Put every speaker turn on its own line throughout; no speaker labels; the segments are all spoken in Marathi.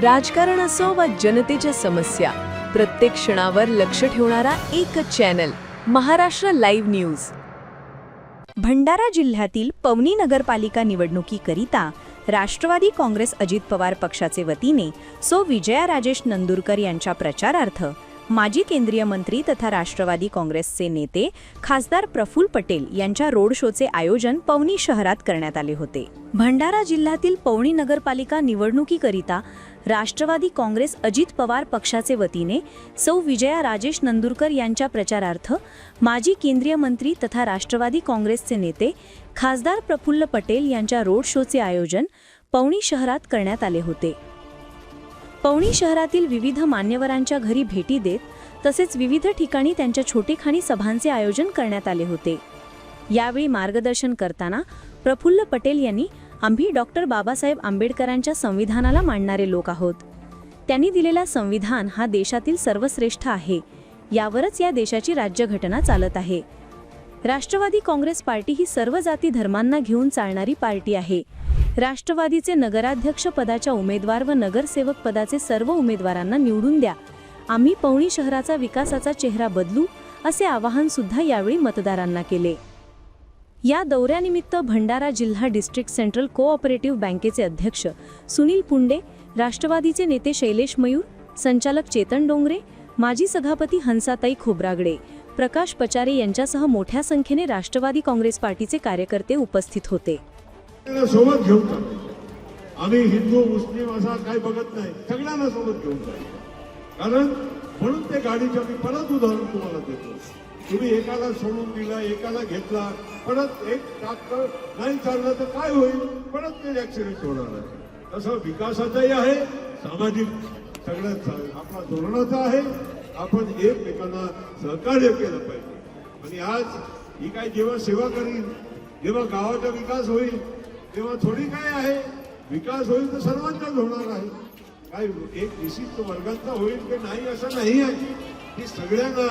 राजकारण असो वा जनतेच्या समस्या प्रत्येक क्षणावर लक्ष ठेवणारा एकच channel Maharashtra live news
Bhandara जिल्ह्यातील पवनी नगरपालिका निवडणुकीकरिता राष्ट्रवादी काँग्रेस अजित पवार पक्षाचे वतीने सो विजया राजेश नंदुरकर यांच्या प्रचारार्थ माजी केंद्रीय मंत्री तथा राष्ट्रवादी काँग्रेसचे नेते खासदार प्रफुल पटेल यांच्या रोड शोचे आयोजन पवनी शहरात करण्यात आले होते. भंडारा जिल्ह्यातील पवनी नगरपालिका निवडणुकीकरिता राष्ट्रवादी काँग्रेस अजित पवार पक्षाचे वतीने सौ विजया राजेश नंदुरकर यांच्या प्रचारार्थ माजी केंद्रीय मंत्री तथा राष्ट्रवादी काँग्रेसचे नेते खासदार प्रफुल्ल पटेल यांच्या रोड शोचे आयोजन पवनी शहरात करण्यात आले होते. पवनी शहरातील विविध मान्यवरांच्या घरी भेटी देत तसेच विविध ठिकाणी त्यांच्या छोटेखानी सभांचे आयोजन करण्यात आले होते. यावेळी मार्गदर्शन करताना प्रफुल्ल पटेल यांनी आम्ही डॉक्टर बाबासाहेब आंबेडकरांच्या संविधानाला मांडणारे लोक आहोत. त्यांनी दिलेला संविधान हा देशातील सर्वश्रेष्ठ आहे. यावरच या देशाची राज्यघटना चालत आहे. राष्ट्रवादी काँग्रेस पार्टी ही सर्व जाती धर्मांना घेऊन चालणारी पार्टी आहे. राष्ट्रवादीचे नगराध्यक्ष पदाच्या उमेदवार व नगरसेवक पदाचे सर्व उमेदवारांना निवडून द्या. आम्ही पवनी शहराचा विकासाचा चेहरा बदलू असे आवाहन सुद्धा यावेळी मतदारांना केले. या दौऱ्यानिमित्त भंडारा जिल्हा डिस्ट्रिक्ट सेंट्रल कोऑपरेटिव्ह बँकेचे अध्यक्ष सुनील पुंडे राष्ट्रवादीचे नेते शैलेश मयूर संचालक चेतन डोंगरे माजी सभापती हंसाताई खोब्रागडे प्रकाश पचारे यांच्यासह मोठ्या संख्येने राष्ट्रवादी काँग्रेस पार्टीचे कार्यकर्ते उपस्थित होते.
सोबत घेऊन चालतो आम्ही हिंदू मुस्लिम असा काय बघत नाही. सगळ्यांना सोबत घेऊन जायचं कारण म्हणून ते गाडीच्या मी परत उदाहरण तुम्हाला देतो. तुम्ही एकाला सोडून दिला एकाला घेतला परत एक ट्रॅक्टर नाही चाललं तर काय होईल? परत ते ऍक्सिडेंट होणार आहे. तसं विकासाचाही आहे सामाजिक सगळ्यात आपला धोरणाचा आहे. आपण एकमेकांना सहकार्य केलं पाहिजे. आणि आज ही काय जेव्हा सेवा करीन जेव्हा गावाचा विकास होईल तेव्हा थोडी काय आहे? विकास होईल तर सर्वांचाच होणार आहे. काय एक विशिष्ट वर्गाचा होईल की नाही असं नाही आहे. ती सगळ्यांना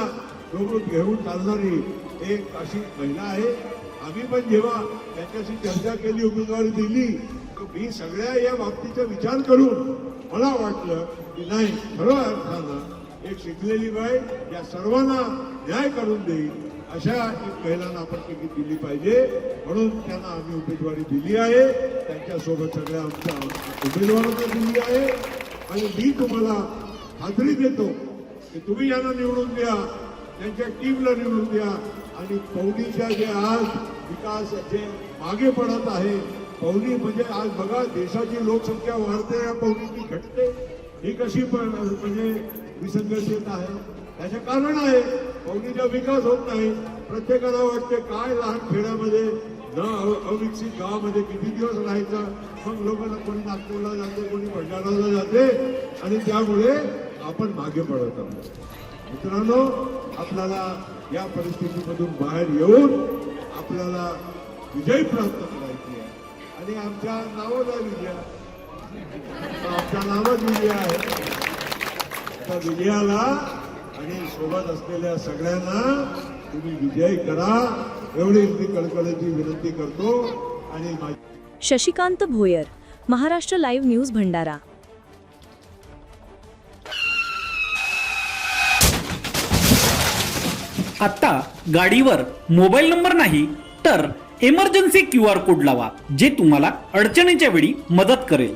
सोबत घेऊन चालणारी एक अशी महिला आहे. आम्ही पण जेव्हा त्याच्याशी चर्चा केली उमेदवारी दिली तर मी सगळ्या या बाबतीचा विचार करून मला वाटलं की नाही खरं अर्थानं एक शिकलेली बाई या सर्वांना न्याय करून देईल अशा एक महिलांना आपण तिकीट दिली पाहिजे. म्हणून त्यांना आम्ही उमेदवारी दिली आहे. त्यांच्यासोबत सगळ्या आमच्या उमेदवारांना दिली आहे. आणि मी तुम्हाला खात्री देतो की तुम्ही यांना निवडून द्या त्यांच्या टीमला निवडून द्या. आणि पवनीच्या जे आज विकास जे मागे पडत आहे पवनी म्हणजे आज बघा देशाची लोकसंख्या वाढते या पवनीची घटते. ही कशी पण म्हणजे विसंगत आहे. त्याचे कारण आहे पवनीचा विकास होत नाही. प्रत्येकाला वाटते काय लहान खेड्यामध्ये न अविकसित गावामध्ये किती दिवस राहायचं? मग लोकांना कोणी नागपूरला जाते कोणी भंडाराला जाते. आणि त्यामुळे आपण मागे पडत आहोत. मित्रांनो आपल्याला या परिस्थितीमधून बाहेर येऊन आपल्याला विजय प्राप्त करायची आहे. आणि आमच्या नावाला विजय आमच्या नावात विजय आहे. त्या विजयाला आणि सोबत असलेल्या सगळ्यांना तुम्ही विजय करा. एवढी मी कळकळीची विनंती करतो. आणि
शशिकांत भोयर महाराष्ट्र लाईव्ह न्यूज भंडारा.
आता गाडीवर मोबाईल नंबर नाही तर इमर्जन्सी क्यू आर कोड लावा जे तुम्हाला अडचणीच्या वेळी मदत करेल.